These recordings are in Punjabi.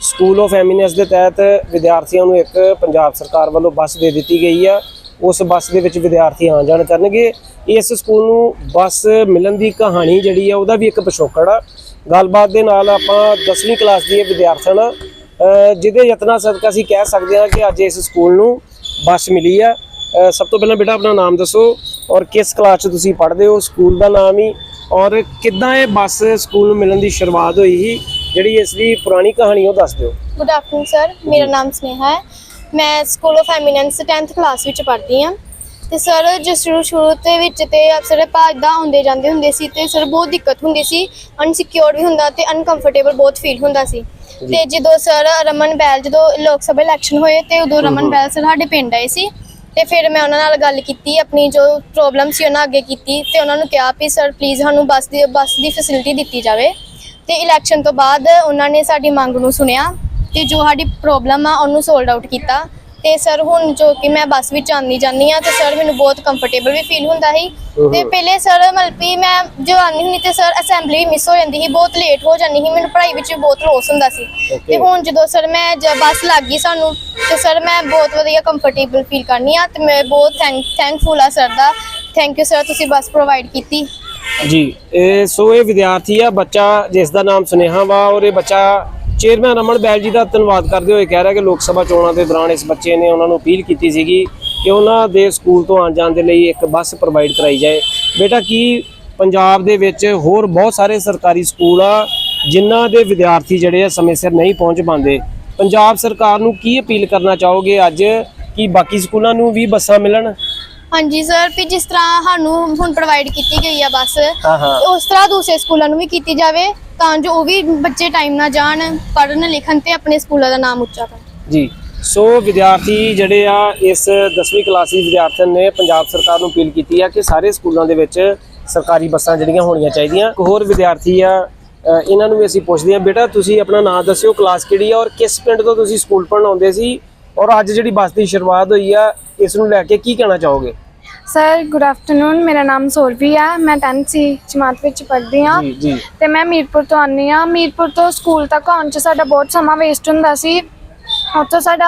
ਸਕੂਲ ਆਫ ਐਮੀਨੈਂਸ ਦੇ ਤਹਿਤ ਵਿਦਿਆਰਥੀਆਂ ਨੂੰ ਇੱਕ ਪੰਜਾਬ ਸਰਕਾਰ ਵੱਲੋਂ ਬੱਸ ਦੇ ਦਿੱਤੀ ਗਈ ਆ। ਉਸ ਬੱਸ ਦੇ ਵਿੱਚ ਵਿਦਿਆਰਥੀ ਆਉਣ ਜਾਣ ਕਰਨਗੇ। ਇਸ ਸਕੂਲ ਨੂੰ ਬੱਸ ਮਿਲਣ ਦੀ ਕਹਾਣੀ ਜਿਹੜੀ ਆ ਉਹਦਾ ਵੀ ਇੱਕ ਪਿਛੋਕੜ ਆ। ਗੱਲਬਾਤ ਦੇ ਨਾਲ ਆਪਾਂ 10ਵੀਂ ਕਲਾਸ ਦੀ ਵਿਦਿਆਰਥਣ ਅ, ਜਿਹਦੇ ਯਤਨਾਂ ਸਦਕਾ ਅਸੀਂ ਕਹਿ ਸਕਦੇ ਹਾਂ ਕਿ ਅੱਜ ਇਸ ਸਕੂਲ ਨੂੰ ਬੱਸ ਮਿਲੀ ਆ। ਸਭ ਤੋਂ ਪਹਿਲਾਂ ਬੇਟਾ ਆਪਣਾ ਨਾਮ ਦੱਸੋ ਔਰ ਕਿਸ ਕਲਾਸ 'ਚ ਤੁਸੀਂ ਪੜ੍ਹਦੇ ਹੋ? ਸਕੂਲ ਦਾ ਨਾਮ ਹੀ ਔਰ ਕਿੱਦਾਂ ਇਹ ਬੱਸ ਸਕੂਲ ਨੂੰ ਮਿਲਣ ਦੀ ਸ਼ੁਰੂਆਤ ਹੋਈ ਸੀ? ਜਿਹੜੀ ਇਸ ਦੀ ਪੁਰਾਣੀ ਕਹਾਣੀ ਉਹ ਦੱਸ ਦਿਓ। ਗੁੱਡ ਆਫਟਰਨੂਨ ਸਰ ਮੇਰਾ ਨਾਮ ਸਨੇਹਾ ਹੈ। ਮੈਂ school of eminence 10th class ਵਿੱਚ ਪੜ੍ਹਦੀ ਹਾਂ। ਤੇ ਸਰ ਜੋ ਸ਼ੁਰੂ ਸ਼ੁਰੂ ਦੇ ਵਿੱਚ ਤੇ ਅਕਸਰ ਭਾਜਦਾ ਆਉਂਦੇ ਜਾਂਦੇ ਹੁੰਦੇ ਸੀ ਤੇ ਸਰ ਬਹੁਤ ਦਿੱਕਤ ਹੁੰਦੀ ਸੀ। ਅਨਸਿਕਿਉਰਡ ਵੀ ਹੁੰਦਾ ਤੇ ਅਨਕੰਫਰਟੇਬਲ ਬਹੁਤ ਫੀਲ ਹੁੰਦਾ ਸੀ। ਤੇ ਜਦੋਂ ਸਰ ਰਮਨ ਬੈਲ ਜਦੋਂ ਲੋਕ ਸਭਾ ਇਲੈਕਸ਼ਨ ਹੋਏ ਤੇ ਉਦੋਂ ਰਮਨ ਬੈਲ ਸਰ ਸਾਡੇ ਪਿੰਡ ਆਏ ਸੀ। ਤੇ ਫਿਰ ਮੈਂ ਉਹਨਾਂ ਨਾਲ ਗੱਲ ਕੀਤੀ ਆਪਣੀ ਜੋ ਪ੍ਰੋਬਲਮ ਸੀ ਉਹਨਾਂ ਅੱਗੇ ਕੀਤੀ ਤੇ ਉਹਨਾਂ ਨੂੰ ਕਿਹਾ ਵੀ ਸਰ ਪਲੀਜ਼ ਸਾਨੂੰ ਬੱਸ ਦੀ ਬੱਸ ਦੀ ਫੈਸਿਲਿਟੀ ਦਿੱਤੀ ਜਾਵੇ। ਤੇ ਇਲੈਕਸ਼ਨ ਤੋਂ ਬਾਅਦ ਉਹਨਾਂ ਨੇ ਸਾਡੀ ਮੰਗ ਨੂੰ ਸੁਣਿਆ ਤੇ ਜੋ ਸਾਡੀ ਪ੍ਰੋਬਲਮ ਆ ਉਹਨੂੰ ਸੋਲਡ ਆਊਟ ਕੀਤਾ। ਤੇ ਸਰ ਹੁਣ ਜੋ ਕਿ ਮੈਂ ਬੱਸ ਵਿੱਚ ਆਉਂਦੀ ਜਾਂਦੀ ਆ ਤੇ ਸਰ ਮੈਨੂੰ ਬਹੁਤ ਕੰਫਰਟੇਬਲ ਵੀ ਫੀਲ ਹੁੰਦਾ ਸੀ। ਤੇ ਪਹਿਲੇ ਸਰ ਵੀ ਮੈਂ ਜੋ ਆਉਂਦੀ ਹੁੰਦੀ ਤੇ ਸਰ ਅਸੈਂਬਲੀ ਮਿਸ ਹੋ ਜਾਂਦੀ ਸੀ ਬਹੁਤ ਲੇਟ ਹੋ ਜਾਂਦੀ ਸੀ ਮੈਨੂੰ ਪੜ੍ਹਾਈ ਵਿੱਚ ਬਹੁਤ ਲੋਸ ਹੁੰਦਾ ਸੀ. ਤੇ ਹੁਣ ਜਦੋਂ ਸਰ ਮੈਂ ਬੱਸ ਲੱਗ ਗਈ ਸਾਨੂੰ ਤੇ ਸਰ ਮੈਂ ਬਹੁਤ ਵਧੀਆ ਕੰਫਰਟੇਬਲ ਫੀਲ ਕਰਨੀ ਆ ਤੇ ਮੈਂ ਬਹੁਤ ਥੈਂਕ ਥੈਂਕਫੁਲ ਆ ਸਰ ਦਾ। ਥੈਂਕ ਯੂ ਸਰ ਤੁਸੀਂ ਬੱਸ ਪ੍ਰੋਵਾਈਡ ਕੀਤੀ। ਜੀ, ਇਹ ਸੋ ਇਹ ਵਿਦਿਆਰਥੀ ਆ, ਬੱਚਾ ਜਿਸ ਦਾ ਨਾਮ ਸੁਨੇਹਾ ਵਾ ਔਰ ਇਹ ਬੱਚਾ ਚੇਅਰਮੈਨ ਅਮਨ ਬੈਲ ਜੀ ਦਾ ਧੰਨਵਾਦ ਕਰਦੇ ਹੋਏ ਕਹਿ ਰਿਹਾ ਕਿ ਲੋਕ ਸਭਾ ਚੋਣਾਂ ਦੇ ਦੌਰਾਨ ਇਸ ਬੱਚੇ ਨੇ ਉਹਨਾਂ ਨੂੰ ਅਪੀਲ ਕੀਤੀ ਸੀਗੀ ਕਿ ਉਹਨਾਂ ਦੇ ਸਕੂਲ ਤੋਂ ਆਉਣ ਜਾਣ ਦੇ ਲਈ ਇੱਕ ਬੱਸ ਪ੍ਰੋਵਾਈਡ ਕਰਾਈ ਜਾਏ। ਬੇਟਾ ਕੀ ਪੰਜਾਬ ਦੇ ਵਿੱਚ ਹੋਰ ਬਹੁਤ ਸਾਰੇ ਸਰਕਾਰੀ ਸਕੂਲ ਆ ਜਿਨ੍ਹਾਂ ਦੇ ਵਿਦਿਆਰਥੀ ਜਿਹੜੇ ਆ ਸਮੇਂ ਸਿਰ ਨਹੀਂ ਪਹੁੰਚ ਪਾਉਂਦੇ? ਪੰਜਾਬ ਸਰਕਾਰ ਨੂੰ ਕੀ ਅਪੀਲ ਕਰਨਾ ਚਾਹੋਗੇ ਅੱਜ ਕਿ ਬਾਕੀ ਸਕੂਲਾਂ ਨੂੰ ਵੀ ਬੱਸਾਂ ਮਿਲਣ? ਹਾਂਜੀ ਸਰ ਵੀ ਜਿਸ ਤਰ੍ਹਾਂ ਸਾਨੂੰ ਹੁਣ ਪ੍ਰੋਵਾਈਡ ਕੀਤੀ ਗਈ ਆ ਬੱਸ ਹਾਂ ਹਾਂ। ਉਸ ਤਰ੍ਹਾਂ ਦੂਸਰੇ ਸਕੂਲਾਂ ਨੂੰ ਵੀ ਕੀਤੀ ਜਾਵੇ ਤਾਂ ਜੋ ਉਹ ਵੀ ਬੱਚੇ ਟਾਈਮ ਨਾਲ ਜਾਣ ਪੜ੍ਹਨ ਲਿਖਣ ਤੇ ਆਪਣੇ ਸਕੂਲਾਂ ਦਾ ਨਾਮ ਉੱਚਾ ਕਰਨ। ਜੀ। ਸੋ ਵਿਦਿਆਰਥੀ ਜਿਹੜੇ ਆ ਇਸ 10ਵੀਂ ਕਲਾਸ ਦੇ ਵਿਦਿਆਰਥੀਆਂ ਨੇ ਪੰਜਾਬ ਸਰਕਾਰ ਨੂੰ ਅਪੀਲ ਕੀਤੀ ਆ ਕਿ ਸਾਰੇ ਸਕੂਲਾਂ ਦੇ ਵਿੱਚ ਸਰਕਾਰੀ ਬੱਸਾਂ ਜਿਹੜੀਆਂ ਹੋਣੀਆਂ ਚਾਹੀਦੀਆਂ। ਇੱਕ ਹੋਰ ਵਿਦਿਆਰਥੀ ਆ ਇਹਨਾਂ ਨੂੰ ਵੀ ਅਸੀਂ ਪੁੱਛਦੇ ਹਾਂ ਬੇਟਾ ਤੁਸੀਂ ਆਪਣਾ ਨਾਮ ਦੱਸਿਓ ਕਲਾਸ ਕਿਹੜੀ ਆ ਔਰ ਕਿਸ ਪਿੰਡ ਤੋਂ ਤੁਸੀਂ ਸਕੂਲ ਪੜ੍ਹਨ ਆਉਂਦੇ ਸੀ? ਔਰ ਅੱਜ ਜਿਹੜੀ ਬੱਸ ਦੀ ਸ਼ੁਰੂਆਤ ਹੋਈ ਆ ਇਸ ਨੂੰ ਲੈ ਕੇ ਕੀ ਕਹਿਣਾ ਚਾਹੋਗੇ? ਸਰ ਗੁੱਡ ਆਫਟਰਨੂਨ ਮੇਰਾ ਨਾਮ ਸੋਰਵੀ ਆ। ਮੈਂ 10th ਸੀ ਜਮਾਤ ਵਿੱਚ ਪੜ੍ਹਦੀ ਆ ਜੀ ਜੀ। ਤੇ ਮੈਂ ਮੀਰਪੁਰ ਤੋਂ ਆਨੀ ਆ ਮੀਰਪੁਰ ਤੋਂ ਸਕੂਲ ਤੱਕ ਆਉਣ 'ਚ ਸਾਡਾ ਬਹੁਤ ਸਮਾਂ ਵੇਸਟ ਹੁੰਦਾ ਸੀ। ਉੱਥੋਂ ਸਾਡਾ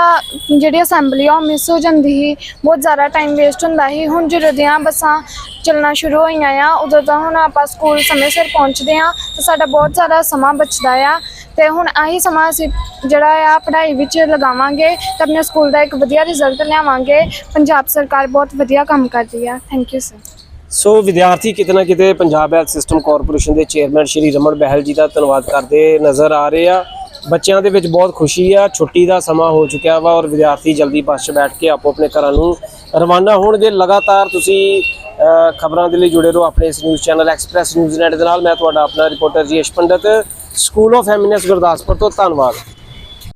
ਜਿਹੜੀ ਅਸੈਂਬਲੀ ਆ, ਉਹ ਮਿਸ ਹੋ ਜਾਂਦੀ ਸੀ। ਬਹੁਤ ਜ਼ਿਆਦਾ ਟਾਈਮ ਵੇਸਟ ਹੁੰਦਾ ਸੀ। ਹੁਣ ਜਦੋਂ ਦੀਆਂ ਬੱਸਾਂ ਚੱਲਣਾ ਸ਼ੁਰੂ ਹੋਈਆਂ ਆ, ਉਦੋਂ ਤਾਂ ਹੁਣ ਆਪਾਂ ਸਕੂਲ ਸਮੇਂ ਸਿਰ ਪਹੁੰਚਦੇ ਆ ਤੇ ਸਾਡਾ ਬਹੁਤ ਜ਼ਿਆਦਾ ਸਮਾਂ ਬਚਦਾ ਆ। ਤੇ ਹੁਣ ਆਹੀ ਸਮਾਂ ਅਸੀਂ ਜਿਹੜਾ ਆ, ਪੜ੍ਹਾਈ ਵਿੱਚ ਲਗਾਵਾਂਗੇ, ਤੇ ਆਪਣੇ ਸਕੂਲ ਦਾ ਇੱਕ ਵਧੀਆ ਰਿਜ਼ਲਟ ਲਿਆਵਾਂਗੇ। ਪੰਜਾਬ ਸਰਕਾਰ ਬਹੁਤ ਵਧੀਆ ਕੰਮ ਕਰਦੀ ਆ। ਥੈਂਕ ਯੂ ਸਰ ਸੋ ਵਿਦਿਆਰਥੀ ਕਿਤੇ ਨਾ ਕਿਤੇ ਪੰਜਾਬ ਹੈਲਥ ਸਿਸਟਮ ਕਾਰਪੋਰੇਸ਼ਨ ਦੇ ਚੇਅਰਮੈਨ ਸ਼੍ਰੀ ਰਮਨ ਬਹਿਲ ਜੀ ਦਾ ਧੰਨਵਾਦ ਕਰਦੇ ਨਜ਼ਰ ਆ ਰਹੇ ਆ। ਬੱਚਿਆਂ ਦੇ ਵਿੱਚ ਬਹੁਤ ਖੁਸ਼ੀ ਆ, ਛੁੱਟੀ ਦਾ ਸਮਾਂ ਹੋ ਚੁੱਕਿਆ ਵਾ ਔਰ ਵਿਦਿਆਰਥੀ ਜਲਦੀ ਬੱਸ 'ਚ ਬੈਠ ਕੇ ਆਪੋ ਆਪਣੇ ਘਰਾਂ ਨੂੰ ਰਵਾਨਾ ਹੋਣਗੇ। ਲਗਾਤਾਰ ਤੁਸੀਂ ਖਬਰਾਂ ਦੇ ਲਈ ਜੁੜੇ ਰਹੋ ਆਪਣੇ ਇਸ news channel express news net ਦੇ ਨਾਲ। ਮੈਂ ਤੁਹਾਡਾ ਆਪਣਾ reporter Jeesh Pandit school of eminence Gurdaspur ਤੋਂ, ਧੰਨਵਾਦ।